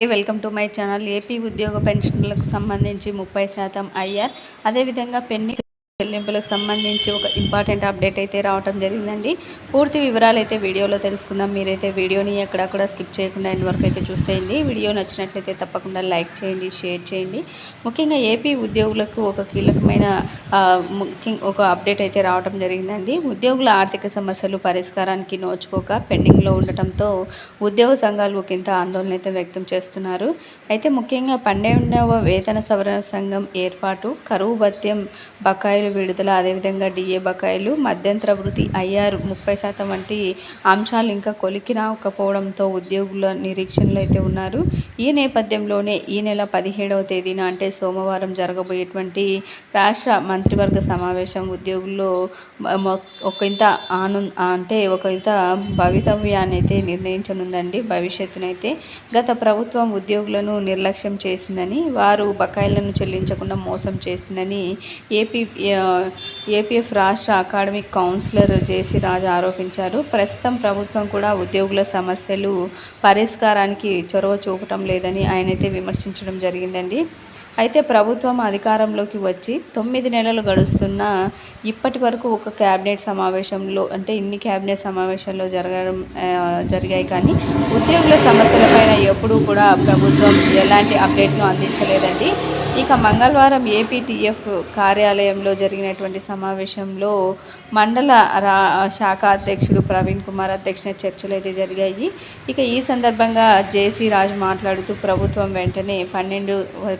Welcome to my channel AP ఉద్యోగ పెన్షన్లకు సంబంధించి ముప్పై శాతం ఐఆర్ అదేవిధంగా పెండింగ్ చెల్లింపులకు సంబంధించి ఒక ఇంపార్టెంట్ అప్డేట్ అయితే రావడం జరిగిందండి. పూర్తి వివరాలు అయితే వీడియోలో తెలుసుకుందాం. మీరైతే వీడియోని ఎక్కడక్కడ స్కిప్ చేయకుండా ఎండ్ వరకు అయితే చూసేయండి. వీడియో నచ్చినట్లయితే తప్పకుండా లైక్ చేయండి షేర్ చేయండి. ముఖ్యంగా ఏపీ ఉద్యోగులకు ఒక కీలకమైన ముఖ్య ఒక అప్డేట్ అయితే రావడం జరిగిందండి. ఉద్యోగుల ఆర్థిక సమస్యలు పరిష్కారానికి నోచుకోక పెండింగ్లో ఉండటంతో ఉద్యోగ సంఘాలు ఒకంత ఆందోళన అయితే వ్యక్తం చేస్తున్నారు. అయితే ముఖ్యంగా పన్నెండవ వేతన సవరణ సంఘం ఏర్పాటు కరువు భత్యం బకాయిలు బకాయిలు విడుదల. అదేవిధంగా డిఏ బకాయిలు మధ్యంతర వృత్తి ఐఆర్ ముప్పై శాతం వంటి అంశాలు ఇంకా కొలికి రాకపోవడంతో ఉద్యోగుల నిరీక్షణలు అయితే ఉన్నారు. ఈ నేపథ్యంలోనే ఈ నెల పదిహేడవ తేదీన అంటే సోమవారం జరగబోయేటువంటి రాష్ట్ర మంత్రివర్గ సమావేశం ఉద్యోగుల్లో ఒక ఇంత ఆనంద్ అంటే ఒక ఇంత భవితవ్యాన్ని అయితే నిర్ణయించనుందండి. భవిష్యత్తునైతే గత ప్రభుత్వం ఉద్యోగులను నిర్లక్ష్యం చేసిందని వారు బకాయిలను చెల్లించకుండా మోసం చేసిందని ఏపీ ఏపీఎఫ్ రాష్ట్ర అకాడమిక్ కౌన్సిలర్ జేసీ రాజు ఆరోపించారు. ప్రస్తుతం ప్రభుత్వం కూడా ఉద్యోగుల సమస్యలు పరిష్కారానికి చొరవ చూపటం లేదని ఆయనైతే విమర్శించడం జరిగిందండి. అయితే ప్రభుత్వం అధికారంలోకి వచ్చి తొమ్మిది నెలలు గడుస్తున్న ఇప్పటి వరకు ఒక క్యాబినెట్ సమావేశంలో అంటే ఇన్ని క్యాబినెట్ సమావేశాల్లో జరగడం జరిగాయి కానీ ఉద్యోగుల సమస్యలపైన ఎప్పుడూ కూడా ప్రభుత్వం ఎలాంటి అప్డేట్ను అందించలేదండి. ఇక మంగళవారం ఏపీటీఎఫ్ కార్యాలయంలో జరిగినటువంటి సమావేశంలో మండల రా శాఖ అధ్యక్షుడు ప్రవీణ్ కుమార్ అధ్యక్షుని చర్చలు అయితే జరిగాయి. ఇక ఈ సందర్భంగా జేసీ రాజు మాట్లాడుతూ ప్రభుత్వం వెంటనే పన్నెండు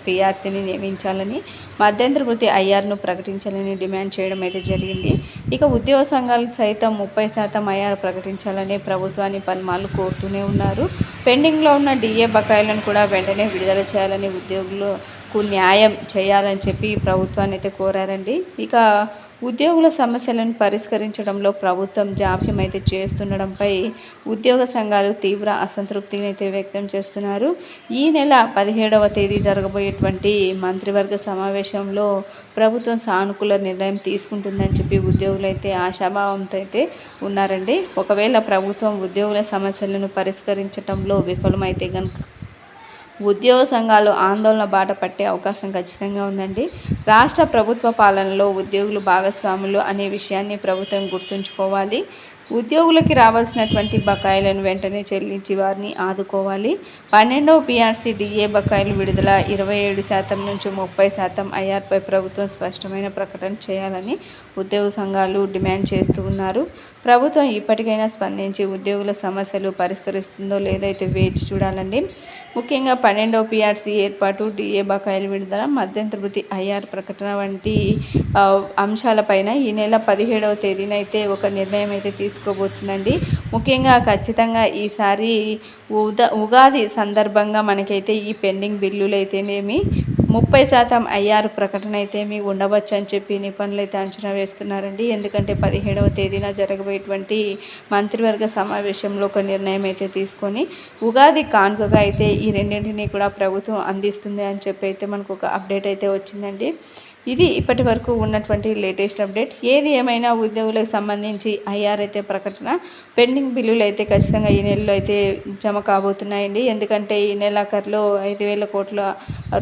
పిఆర్సీని నియమించాలని మధ్యంతర వృత్తి ఐఆర్ను ప్రకటించాలని డిమాండ్ చేయడం అయితే జరిగింది. ఇక ఉద్యోగ సంఘాలు సైతం ముప్పై శాతం ఐఆర్ ప్రకటించాలని ప్రభుత్వాన్ని పలుమార్లు కోరుతూనే ఉన్నారు. పెండింగ్లో ఉన్న డిఏ బకాయిలను కూడా వెంటనే విడుదల చేయాలని ఉద్యోగులు న్యాయం చేయాలని చెప్పి ప్రభుత్వాన్ని అయితే కోరారండి. ఇక ఉద్యోగుల సమస్యలను పరిష్కరించడంలో ప్రభుత్వం జాప్యం అయితే చేస్తుండడంపై ఉద్యోగ సంఘాలు తీవ్ర అసంతృప్తిని అయితే వ్యక్తం చేస్తున్నారు. ఈ నెల పదిహేడవ తేదీ జరగబోయేటువంటి మంత్రివర్గ సమావేశంలో ప్రభుత్వం సానుకూల నిర్ణయం తీసుకుంటుందని చెప్పి ఉద్యోగులు అయితే ఆశాభావంతో అయితే ఉన్నారండి. ఒకవేళ ప్రభుత్వం ఉద్యోగుల సమస్యలను పరిష్కరించడంలో విఫలమైతే కనుక ఉద్యోగ సంఘాలు ఆందోళన బాట పట్టే అవకాశం ఖచ్చితంగా ఉందండి. రాష్ట్ర ప్రభుత్వ పాలనలో ఉద్యోగులు భాగస్వాములు అనే విషయాన్ని ప్రభుత్వం గుర్తుంచుకోవాలి. ఉద్యోగులకి రావాల్సినటువంటి బకాయిలను వెంటనే చెల్లించి వారిని ఆదుకోవాలి. పన్నెండవ పిఆర్సీ డిఏ బకాయిలు విడుదల ఇరవై ఏడు శాతం నుంచి ముప్పై శాతం ఐఆర్పై ప్రభుత్వం స్పష్టమైన ప్రకటన చేయాలని ఉద్యోగ సంఘాలు డిమాండ్ చేస్తూ ఉన్నారు. ప్రభుత్వం ఇప్పటికైనా స్పందించి ఉద్యోగుల సమస్యలు పరిష్కరిస్తుందో లేదైతే వేచి చూడాలండి. ముఖ్యంగా పన్నెండవ పిఆర్సీ ఏర్పాటు డిఏ బకాయిలు విడుదల మధ్యంతర వృత్తి ఐఆర్ ప్రకటన వంటి అంశాలపైన ఈ నెల పదిహేడవ తేదీన అయితే ఒక నిర్ణయం అయితే తీసుకు తీసుకోబోతుందండి. ముఖ్యంగా ఖచ్చితంగా ఈసారి ఉదా ఉగాది సందర్భంగా మనకైతే ఈ పెండింగ్ బిల్లులు అయితేనేమి ముప్పై శాతం ఐఆర్ ప్రకటన అయితే మీ ఉండవచ్చు అని చెప్పి నిపుణులు అయితే అంచనా వేస్తున్నారండి. ఎందుకంటే పదిహేడవ తేదీన జరగబోయేటువంటి మంత్రివర్గ సమావేశంలో ఒక నిర్ణయం అయితే తీసుకొని ఉగాది కానుకగా అయితే ఈ రెండింటినీ కూడా ప్రభుత్వం అందిస్తుంది అని చెప్పి అయితే మనకు ఒక అప్డేట్ అయితే వచ్చిందండి. ఇది ఇప్పటి వరకు ఉన్నటువంటి లేటెస్ట్ అప్డేట్. ఏది ఏమైనా ఉద్యోగులకు సంబంధించి ఐఆర్ అయితే ప్రకటన పెండింగ్ బిల్లులు అయితే ఖచ్చితంగా ఈ నెలలో అయితే జమ కాబోతున్నాయండి. ఎందుకంటే ఈ నెలాఖరులో ఐదు వేల కోట్ల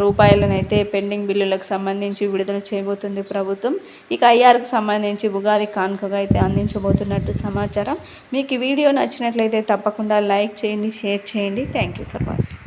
రూపాయలను అయితే పెండింగ్ బిల్లులకు సంబంధించి విడుదల చేయబోతుంది ప్రభుత్వం. ఇక ఐఆర్కు సంబంధించి ఉగాది కానుకగా అయితే అందించబోతున్నట్టు సమాచారం. మీకు ఈ వీడియో నచ్చినట్లయితే తప్పకుండా లైక్ చేయండి షేర్ చేయండి. Thank you for watching.